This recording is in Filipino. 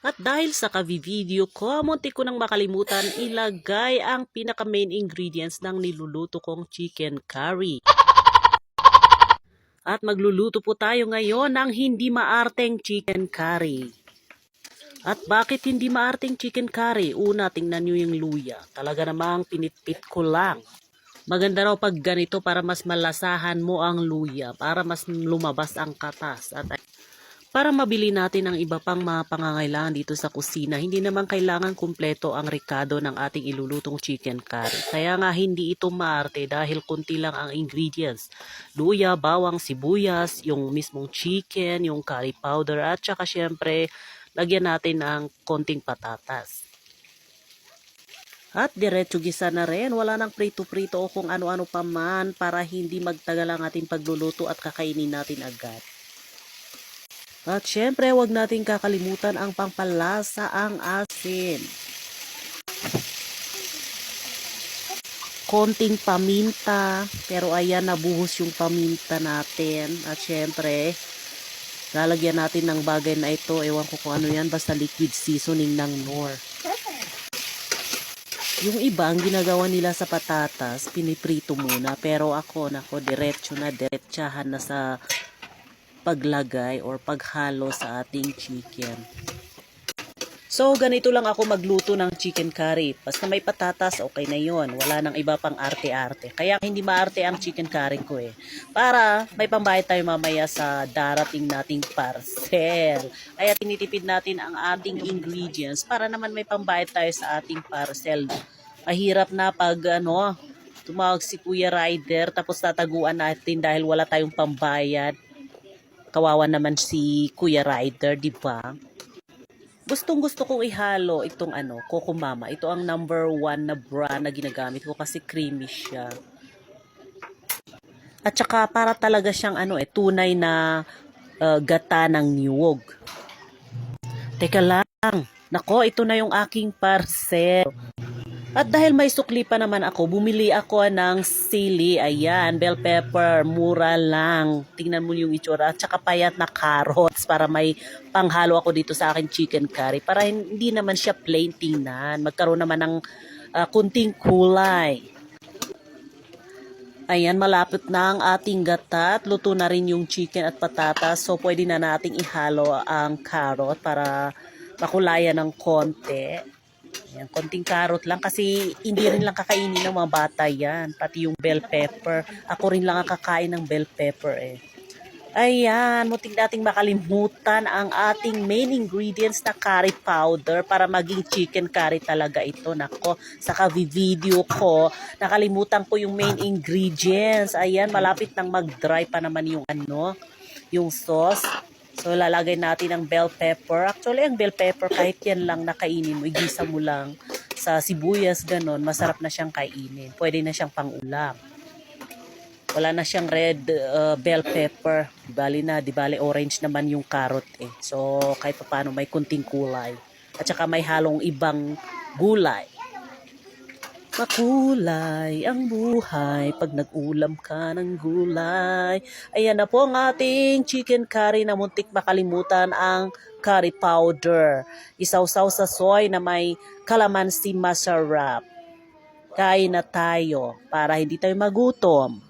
At dahil sa kavi-video ko, munti ko nang makalimutan ilagay ang pinaka main ingredients ng niluluto kong chicken curry. At magluluto po tayo ngayon ng hindi maarteng chicken curry. At bakit hindi maarteng chicken curry? Una, tingnan nyo yung luya. Talaga namang pinitpit ko lang. Maganda raw pag ganito para mas malasahan mo ang luya, para mas lumabas ang katas. At para mabili natin ang iba pang mga pangangailangan dito sa kusina, hindi naman kailangan kumpleto ang rikado ng ating ilulutong chicken curry. Kaya nga hindi ito maarte dahil kunti lang ang ingredients. Luya, bawang, sibuyas, yung mismong chicken, yung curry powder, at saka syempre, lagyan natin ng konting patatas. At diretso gisa na rin, wala nang prito-prito o kung ano-ano pa man para hindi magtagal ang ating pagluluto at kakainin natin agad. At syempre, wag natin kakalimutan ang pangpalasa ang asin. Konting paminta, pero ayan, nabuhos yung paminta natin. At syempre, lalagyan natin ng bagay na ito. Ewan ko kung ano yan, basta liquid seasoning ng Nor. Yung iba, ang ginagawa nila sa patatas, piniprito muna. Pero ako, nako, diretso na, diretsahan na sa paglagay or paghalo sa ating chicken. So, ganito lang ako magluto ng chicken curry. Basta may patatas, okay na yon. Wala nang iba pang arte-arte. Kaya hindi maarte ang chicken curry ko eh. Para may pambayad tayo mamaya sa darating nating parcel. Kaya tinitipid natin ang ating ingredients para naman may pambayad tayo sa ating parcel. Mahirap na pag ano, tumawag si Kuya Rider tapos tataguan natin dahil wala tayong pambayad kawawa naman si Kuya Rider, di ba? Gustong gusto kong ihalo itong ano, Coco Mama. Ito ang number one na brand na ginagamit ko kasi creamy siya. At saka para talaga siyang ano eh, tunay na uh, gata ng niyog. Teka lang. Nako, ito na yung aking parcel. At dahil may sukli pa naman ako, bumili ako ng sili. Ayan, bell pepper, mura lang. Tingnan mo yung itsura. At saka payat na carrots para may panghalo ako dito sa akin chicken curry. Para hindi naman siya plain tingnan. Magkaroon naman ng uh, kunting kulay. Ayan, malapit na ang ating gata at luto na rin yung chicken at patatas. So, pwede na nating ihalo ang carrot para makulayan ng konti. Ayan, konting carrot lang kasi hindi rin lang kakainin ng mga bata yan. Pati yung bell pepper. Ako rin lang ang kakain ng bell pepper eh. Ayan, muting nating makalimutan ang ating main ingredients na curry powder para maging chicken curry talaga ito. Nako, sa video ko, nakalimutan ko yung main ingredients. Ayan, malapit nang mag-dry pa naman yung ano, yung sauce. So, lalagay natin ang bell pepper. Actually, ang bell pepper, kahit yan lang nakainin mo, igisa mo lang sa sibuyas, ganon, masarap na siyang kainin. Pwede na siyang pangulam. Wala na siyang red uh, bell pepper. Di bali na, di bali orange naman yung carrot eh. So, kahit pa paano may kunting kulay. At saka may halong ibang gulay. Makulay ang buhay pag nag-ulam ka ng gulay. Ayan na po ang ating chicken curry na muntik makalimutan ang curry powder. Isawsaw sa soy na may kalamansi masarap. Kain na tayo para hindi tayo magutom.